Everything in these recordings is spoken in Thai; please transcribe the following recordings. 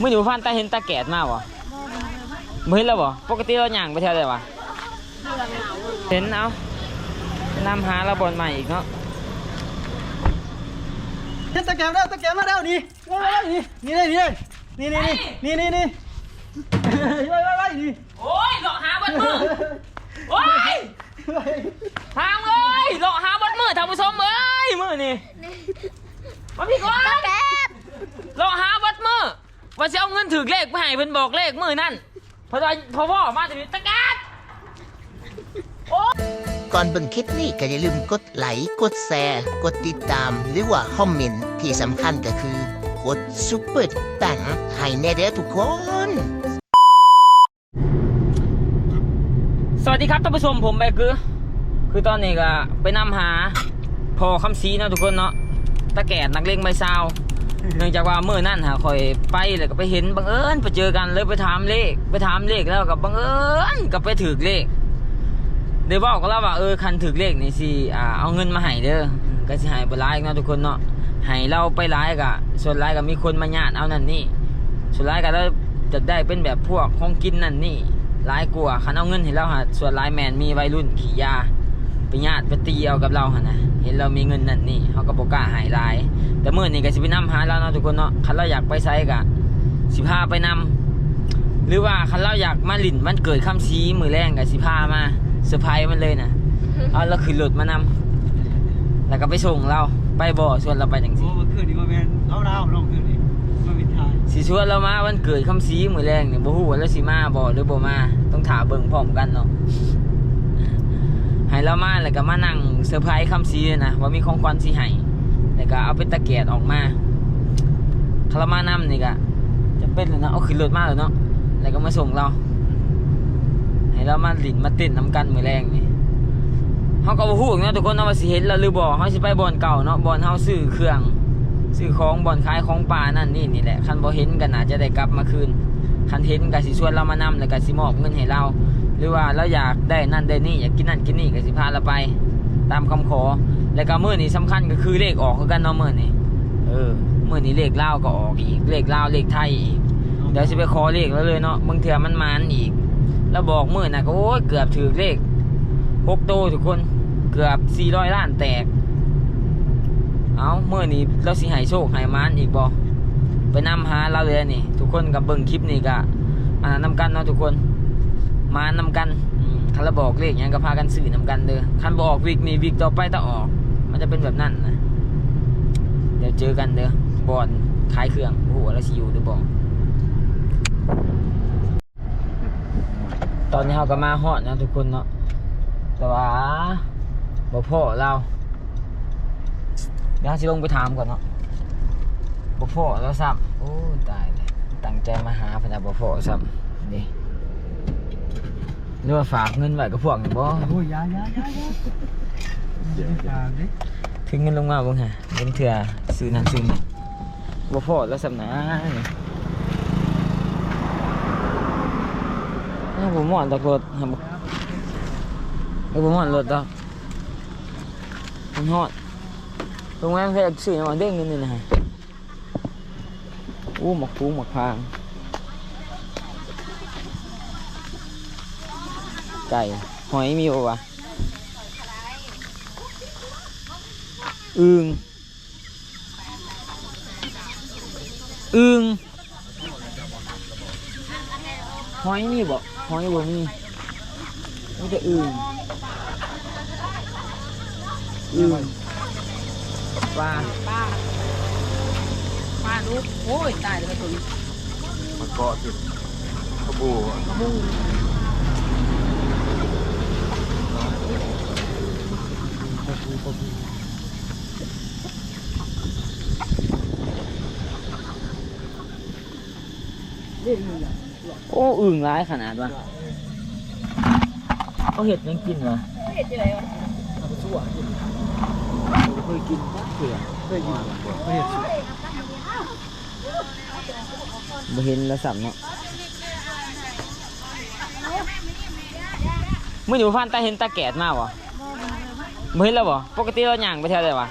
มื่อนี้ผ่านตาเห็นตาแกดมาวะเมื่อแล้วบ่ปกติเราหยางไปเท่าไหร่วะเห็นเอานำหาเราบนใหม่อีกเนาะเห็นตะแกรงแล้วตะแกรมาแล้วนี่ว้าวนี่นี่เลยนี่นี่นี่นี่นี่นี่ว้าวว้นี่โอ้ยหลอกหาบนมือโอ้ยทางเลยหลอกหาบนมือท่านผู้ชมเอ้ยมือนี่มาพี่ก้อนหลอกหา ว่าจะเอาเงินถือเลขไปให้เพิ่นบอกเลขมือนั่นเพราะว่าพอพ่อมาจะมีตะแกดก่อนเบิ่งคลิปนี้ก็อย่าลืมกดไลค์กดแชร์ กดติดตาม หรือว่าคอมเมนต์ที่สำคัญก็คือกดซุปเปอร์ตังให้แน่เด้อทุกคน สวัสดีครับท่านผู้ชมผมแบกือ คือตอนนี้ก็ไปนำหาพอคำซีเนาะทุกคนเนาะตะแกดนักเลงใบซาว เนื่องจากว่าเมื่อนั่นหาคอยไปแล้วก็ไปเห็นบังเอิญไปเจอกันเลยไปถามเลข ไปถามเลขแล้วก็บังเอิญก็ไปถือเลขเดี๋ยวบอกก็แล้วว่าเออคันถือเลขนี่สิอ่าเอาเงินมาให้เด้อก็สิให้ไปร้ายเนาะทุกคนเนาะให้เราไปร้ายก็ส่วนร้ายก็มีคนมาญาติเอานั่นนี่ส่วนร้ายก็เราจะได้เป็นแบบพวกของกินนั่นนี่ร้ายกลัวคันเอาเงินให้เราหาส่วนร้ายแมนมีวัยรุ่นขี่ยาไปญาติไปตีเอากับเราหนนะเห็นเรามีเงินนั่นนี่เขาก็บอกกล้าหายราย แต่เมื่อนี้ก็สิไปนำหาเราเนาะทุกคนเนาะคันเราอยากไปไซกะสิพาไปนำหรือว่าคันเราอยากมาลิ่นมันเกิดคำชี้มือแรงกับสิพามาเซอร์ไพรส์มันเลยนะเอาเราขึ้นรถมานำแล้วก็ไปส่งเราไปบ่อชวนเราไปจังโอ้สิเมื่อคืนนี้ว่าแม่นเอาดาวลงคืนนี้มาวินทายสิชวนเรามาวันเกิดคำชี้มือแรงเนี่ยบ่ฮู้ว่าเราสิมาบ่หรือบ่มาต้องถามเบิ่งพร้อมกันเนาะให้เรามาแล้วก็มานั่งเซอร์ไพรส์คำชี้นะว่ามีของขวัญสิให้ แล้วก็เอาเป็นตะเกียบออกมาคารามาน้ำนี่ก็จะเป็นเลยเนาะเอาขึ้นรถมาเลยเนาะแล้วก็มาส่งเรา ให้เรามาหลินมาต้นน้ำกันมือแรงนี่เขาก็บ่ฮู้เนาะทุกคนเนาะว่าสิเห็นเราหรือบ่เขาสิไปบอนเก่าเนาะบอนเฮาซื้อเครื่องซื้อของบอนขายของป่านั่นนี่นี่แหละคันบ่เห็นก็น่าจะได้กลับมาคืนคันเห็นก็สิชวนเรามานำแล้วก็สิมอบเงินให้เรา หรือว่าเราอยากได้นั่นได้นี่อยากกินนั่นกินนี่ก็สิพาเราไป ตามคำขอ แล้วก็มื้อนี้สำคัญก็คือเลขออกคือกันเนาะมื้อนี้เออเมื่อนี้เลขเลาก็ออกอีกเลขเลาเลขไทยอีกเดี๋ยวจะไปขอเลขแล้วเลยเนาะบางเถื่อมันมานอีก แล้วบอกมื่อน่ะก็โอ้ยเกือบถือเลขหกโตวทุกคนเกือบสี่ร้อยล้านแตก เอาเมื่อนี้เราสิให้โชคให้มานอีกบอไปนำหาเราเลยนี่ ทุกคนกับเบิ่งคลิปนี่ก็อานำกันเนาะทุกคน มานำกันอืมคันเราบอกเลขหยังก็พากันสื่อนำกันเด้อคันบอกวิกนี่วิกต่อไปต้องออก มันจะเป็นแบบนั้นนะ เดี๋ยวเจอกันเด้อบอลขายเครื่องโอ้โหแล้วชิวเด้อบอลตอนนี้เราก็มาฮอดนะทุกคนเนาะแต่ว่าบ่พ่อเราเดี๋ยวเราสิลงไปถามก่อนเนาะบ่พ่อแล้วซ้ำโอ้ตายเลยตั้งใจมาหาพนนะบ่พ่อซ้ำนี่หรือว่าฝากเงินไว้กับพวกนี่บ่โอ้ยยายายายา เดี๋ยวฝากดิถึงเงินลงมาบ่ฮะเงินเถื่อซื้อนั่นซื้อนี่บ่พอแล้วสำนะนี่าวบ่ม่อนตกรถหาบ่เอ้ยบ่ม่อนรถดอกมันฮอดโรงแรมเพิ่นซื้อมาเด้งเงินนี่นะฮะอู้หมักฟูหมักพางไก่หอยมีบ่วะ อึงอึงหอยมีบ่หอยบ่มีมีแต่อึงอึงปลาป้าป้าลูกโอ้ยตายเลยตัวนี้มันเกาะติดขบูกระมุง โอ้อึงร้ายขนาดวะเขาเห็ดยังกินวะเห็นยังไงวะเอาไปชั่วกินเคยกินเผื่อเคยกินไม่เห็นสุดบ่เห็นแล้วสับเนาะมื่ออยู่ฟันตาเห็นตาแกดมากวะบ่เห็นแล้วบ่ปกติเราหย่างไปเท่าไหร่วะ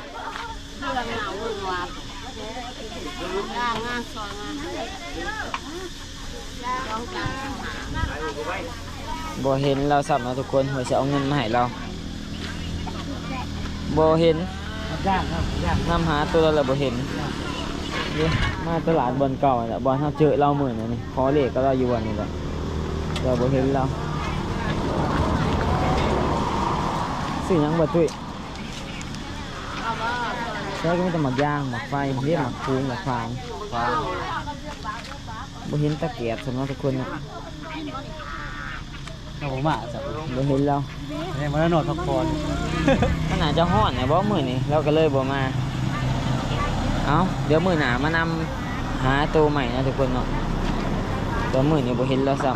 เรื่องหนาวเรื่องวัดงางซอยงา บ่เห็นเราสับเนาะทุกคนเพื่อจะเอาเงินมาให้เราบ่เห็นย่างครับย่างนำหาตัวเราแล้วบ่เห็นเดี๋ยวมาตลาดบอนเก่าแหละบอนเฮาเจอเราเหมือนนี่ขอเลขก็เราอยู่วันนี้แหละเราบ่เห็นเราซื้อยังบ่ตุ้ยใช่ก็มีแต่หมักย่างหมักไฟเรียกหมักพุงหมักฟางฟาง บ่เห็นตะเกียบสำหรับทุกคนเนาะเอาผมมาสับบ่เห็นเราเนี่ยมันนอนพักผ่อนขนาดจะฮ้อนเนี่ยบ่มื้อนี้เราก็เลยบ่มา เอาเดี๋ยวมื้อหน้ามานำหาตัวใหม่นะทุกคนเนาะเดี๋ยวมื้อนี้บ่เห็นแล้วซ้ำ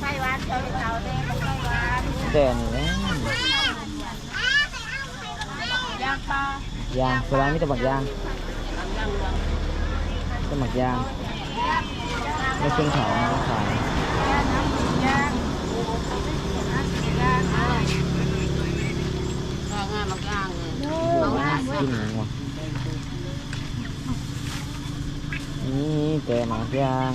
ไส้หวานเจ้าเจ้าแดงไส้หวานแต่นี่แหละย่างปลายางสบายมีแต่บักยาง แต่บักยางไม่ขึ้นเขาไม่ขายย่างน้ำย่างย่างเอาย่างงานมาย่างเลยกินหยังวะนี่แต่หมากยาง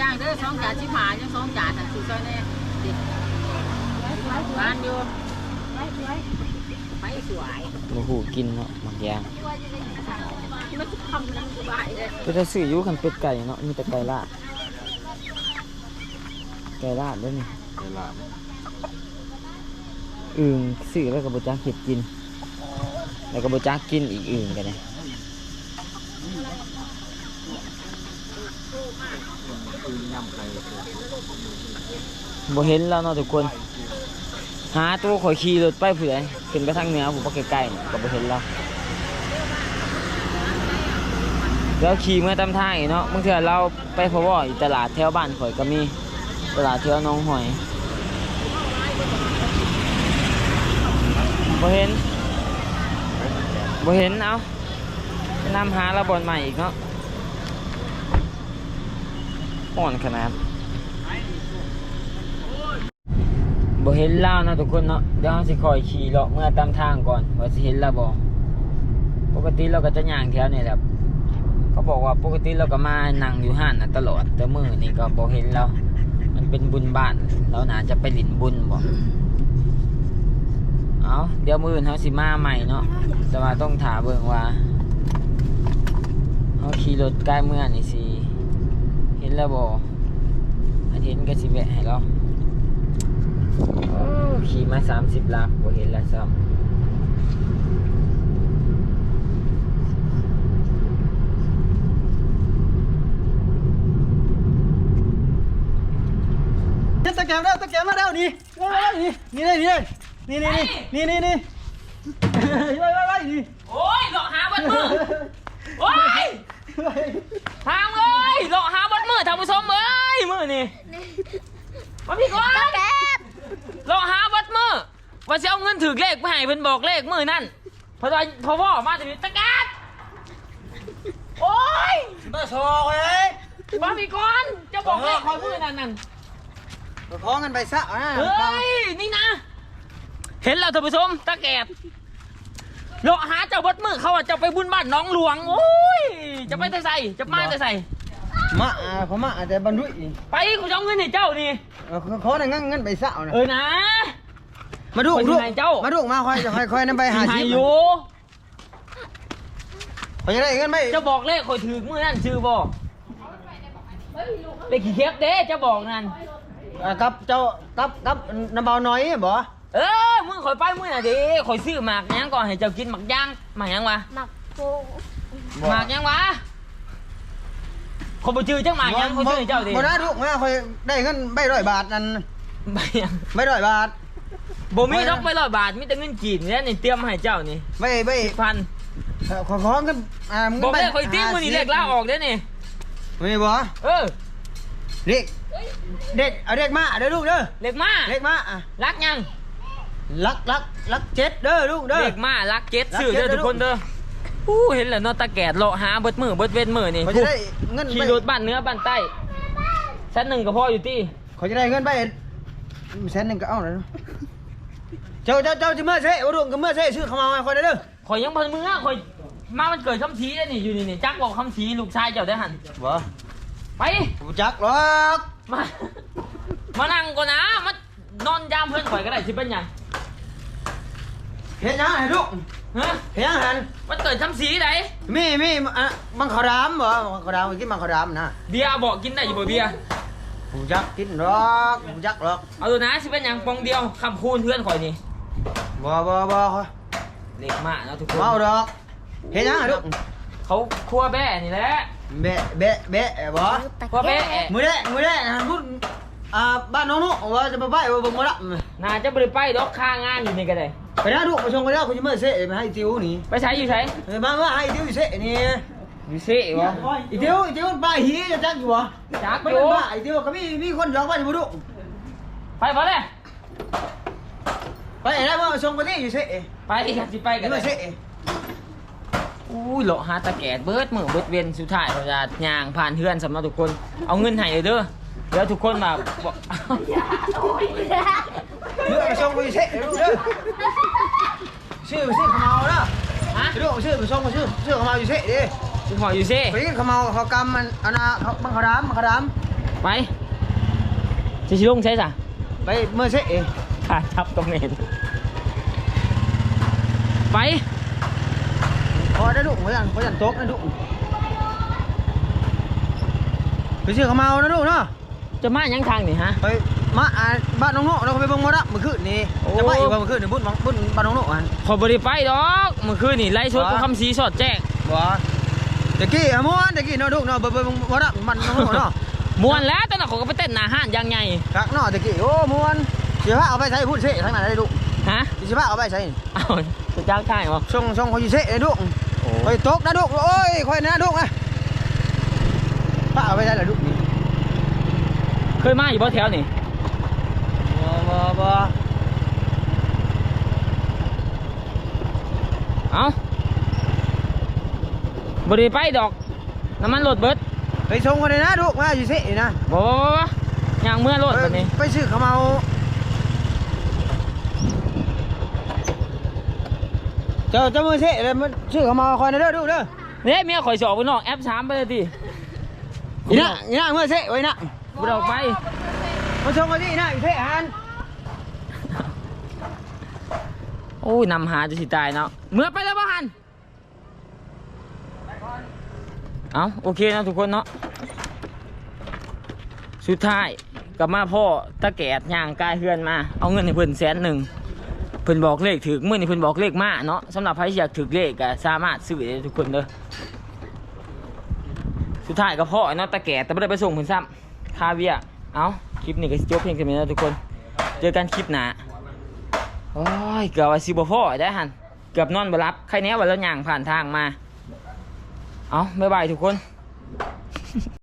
ย่างเด้อสองจานชิบหายยังสองจานน่ะคือซอยแน่ดิหวานอยู่ไม่สวยโอ้โหกินเนาะหมากยาง มันทำน้ำสบายเลยก็จะซื้ออยู่คันเป็ดไก่เนาะมีแต่ไก่ลาดไก่ลาดด้วยนี่อึ่งซื้อแล้วก็บจักเห็ดกิน แล้วก็บจักกินอีกอึ่งกันเลยบ่เห็นแล้วเนาะทุกคน หาตัวข่อยขี่รถไปเผื่อขึ้นไปทางเหนือผมไปใกล้ๆนี่ก็บ่เห็นแล้ว แล้วขี่เมื่อตามทางอีกเนาะบางเทื่อเราไปพะวออยู่ตลาดแถวบ้านข่อยก็มีตลาดแถวหน้องหอยบ่เห็นบ่เห็นเอานำหาเราบอนใหม่อีกเนาะอ่อนขนาดบ่เห็นเล่านะทุกคนเนาะเดี๋ยวเราสิคอยขี่เลาะเมื่อตามทางก่อนว่าสิเห็นเราบ่ปกติเราก็จะย่างแถวนี่แหละ เขาบอกว่าปกติเราก็มานั่งอยู่ห้านนะตลอด แต่มือนี่ก็บอกเห็นแล้วมันเป็นบุญบ้านเราน่าจะไปหลินบุญบอกเอาเดี๋ยวมืออื่นเขาสิมาใหม่เนาะแต่ว่าต้องถามเบิ่งว่าเขาขี่รถใกล้เมื่อนี่สิเห็นแล้วบอกอันเห็นก็สิแวะให้เราขี่มาสามสิบลักบ่เห็นแล้วซ้ำ แกมแล้วตะแกมมาแล้วนี่มาแล้วนี่นี่เลยนี่นี่นี่นี่นี่นี่ไปไปไปนี่โอ้ยหลอกหาบัดมือโอ้ยทางเลยหลอกหาบัดมือทางผู้ชมเอ้ยมือนี่มาพี่ก้อนตะแกมหลอกหาบัดมือว่าจะเอาเงินถือเลขไปให้เป็นบอกเลขมือนั่นพอตอนพอว่อมาจะมีตะกัดโอ้ยมาโชว์เลยมาพี่ก้อนจะบอกเลขเขามือนั่นนั่น พ้องกันไปซะนะเฮ้ย นี่นะ เห็นแล้วท่านผู้ชมตะแกดหลอกหาเจ้าบัดมือเขาว่าจะไปบุญบ้านน้องหลวง โอ้ย จะไปแต่ใส่จะมาแต่ใส่มาผมมาอาจจะบรรลุไปกูจะเอาเงินให้เจ้านี่ขอหนึ่งเงินไปซะนะเออนะ มาดูไปที่ดูไหนเจ้ามาดูมาค่อยค่อยค่อยนั่นไปหาหาชิปอยู่พอจะได้เงินไหมจะบอกเลขคอยถือมือนั่นชื่อบอกเลขขี้เข็บเด้จะบอกนั่น กับเจ้ากับกับน้ำเบาน้อยบ่ เออมือคอยไปมือน่ะเด้คอยซื้อหมากยังก่อนให้เจ้ากินหมากย่างหมากยังวะหมักโปหมากยังวะคนบ่จื้อจังหมากยังเขาซื้อให้เจ้าดิบ่นะลูกมาค่อยได้เงินใบร้อยบาทนั่นใบยังใบร้อยบาทบ่มีดอกไปร้อยบาทมีแต่เงินจีนเนี่ยนี่เตรียมมาให้เจ้านี่ใบใบพันขอขอเงินอ่าเงิบอกใบเลขคอยติ้งมือนี่เลขลาออกเด้อนี่ไม่บ่ เออ เด็กเด็กเอาเด็กมาเด้อลูกเด้อเลขมาเด็กมาอะรักยังลักลักลักเจ็ดเด้อลูกเด้อเลขมารักเจ็ดรักซื้อเด้อเจ็ดทุกคนเด้ออู้เห็นแล้วเนาะตาแกดเลาะหาเบิดมือเบิดเว้นมือนี่เขาจะได้เงินขี่ใบรถบ้านเหนื้อบ้านใต้ชั้นหนึ่งก็พออยู่ที่เขาจะได้เงินใบแสนหนึ่งก็เอาแล้วเนาะเจ้าเจ้าเจ้าจะเมื่อเซ่ว่าดวงก็เมื่อเซ่ชื่อเขามาให้คนได้เด้อข่อยยังพันมือข่อยมามันเกิดคำชี้ได้นี่อยู่นี่นี่จักบอกคำชี้ลูกชายเจ้าได้หันบ่ ไป กูจักหรอกมา มานั่งก่อนนะ มานอนยามเพื่อนข่อยก็ได้สิเป็นหยังเห็นยังไงลูกฮะเห็นยังหันมันเกิดคำสีไหนมีมีอะบังขาวดำบ่บังขาวดำกินบังขาวดำนะเบียร์บอกกินได้อยู่บ่เบียร์กูจักกินหรอกกูจักหรอกเอาดูนะสิเป็นหยังปองเดียวคำคูณเพื่อนข่อยนี่บ่บ่บ่เล็กมากเนาะทุกคนเมาดอกเห็นยังไงลูกเขาคั่วแบ่นี่แหละ เบะเบะเบะบ่คั่วแบ่มือแรกมือแรกหันพูดอ่าบ้านน้องนุว่าจะไปไปว่าบ่มาละน่าจะบริไปดอกค่างานอยู่นี่ก็ได้ ไปนะลูกไปชงไปแล้วคุณจะมาเสะมาให้ติวนี่ไปใช้อยู่ใช้เออมามาให้ติวเสะนี่อยู่ซิวะอีติวอีติวป้าหีจะจักอยู่บ่จักไม่อเป็นยู่บ้าอีติวก็มีมีคนยอกบ้านอยู่บ่ลูกไปพอเลยไปไหนมาชงไปที่อยู่เสะไปกันสิไปกันมาเสะ อุ้ยโลหะตะแกดเบิดมือเบิดเวียนสุดท้ายเราจะย่างผ่านเฮือนสำหรับทุกคน เอาเงินให้เลยเด้อเดี๋ยวทุกคนมาบอกเมื่อไปชงไปเสะลูกเด้อชื่อชื่อขมาวนะฮะลูกชื่อไปชงไปชื่อชื่อขมาวอยู่เสะดิคุณพ่ออยู่ซิไปกินขมาวเขากำมันอันน่ะเขาบังขาวดำบังขาวดไปจะชิลงใช่สะำไปเมื่อเสะขาทับตรงนี้ไป พอได้ลูกเขายันเขายันโต๊ะนะลูกไปชื่อขมาวนะลูกเนาะจะมายังทางนี่ฮะไปมาอ่าบ้านน้องโน่เราก็ไปเบิ่งมาละเมื่อคืนนี้โอ้จะไปอีกว่าเมื่อคืนนี่บุญบุญบ้านน้องโน่อันขอบริไปดอกเมื่อคืนนี่ไล่ชดกับวะคำสีสอดแจ้งบ่ตะกี้อะม่วนตะกี้เนาะลูกเนาะไปเบิ่งมาละบ้านน้องโน่เนาะมวนแล้วตอนนั้นเขาก็ไปเต้นหนาห้านอยังไงคักเนาะตะกี้โอ้ม่วนสิพาเอาไปใช้พูดเสะทั้งนั้นได้ลูกฮะสิพาเอาไปใช้นี่เอาจะจ้างใช่เหรอส่งส่งเขาอยู่เสะเลย ลูกไปตกนะลูกโอ้ยค่อยนะลูกนะพาเอาไปใช้ละลูกนี่เคยมาอยู่บ่แถวนี่บ่บ่บ่เอาบริไปดอกน้ำมันรถเบิดไปส่งกันเลยนะลูกมาอยู่เสะนี่นะบ่บ่บ่บ่ย่างเมื่อรถแบบนี้ไปซื้อขมา เจ้าเจ้ามือเสะเลยมันซื้อขมาวคอยนะเด้อลูกเด้อเนี่ยเมียข่อยสอบไปนอกแอปสามไปเลยทีอีน่ะอีน่ะเมื่อเสะไว้น่ะบุดออกไปมาชมกันที่อีน่ะอีเสะหันโอ้ยนำหาจะสิตายเนาะเมื่อไปแล้วบ่หันเอาโอเคนะทุกคนเนาะสุดท้ายกลับมาพ่อตะแกดย่างกายเฮือนมา เอาเงินให้เพิ่นแสนหนึ่ง เพิ่นบอกเลขถึกมื่อนี้เพิ่นบอกเลขมาเนาะสำหรับใครที่อยากถึกเลขก็สามารถซื้อได้ทุกคนเด้อสุดท้ายก็พ่อเนาะตะแกดแต่ไม่ได้ไปส่งเพิ่นซ้ำคาเวียเอาคลิปนี้ก็จบเพียงแค่นี้นะทุกคน เจอกันคลิปหน้าโอ้ยเกือบว่าสิบพ่อได้หันเกือบนอนบ่รับใครแน่ว่าแล้วย่างผ่านทางมา เอาบ๊ายบายทุกคน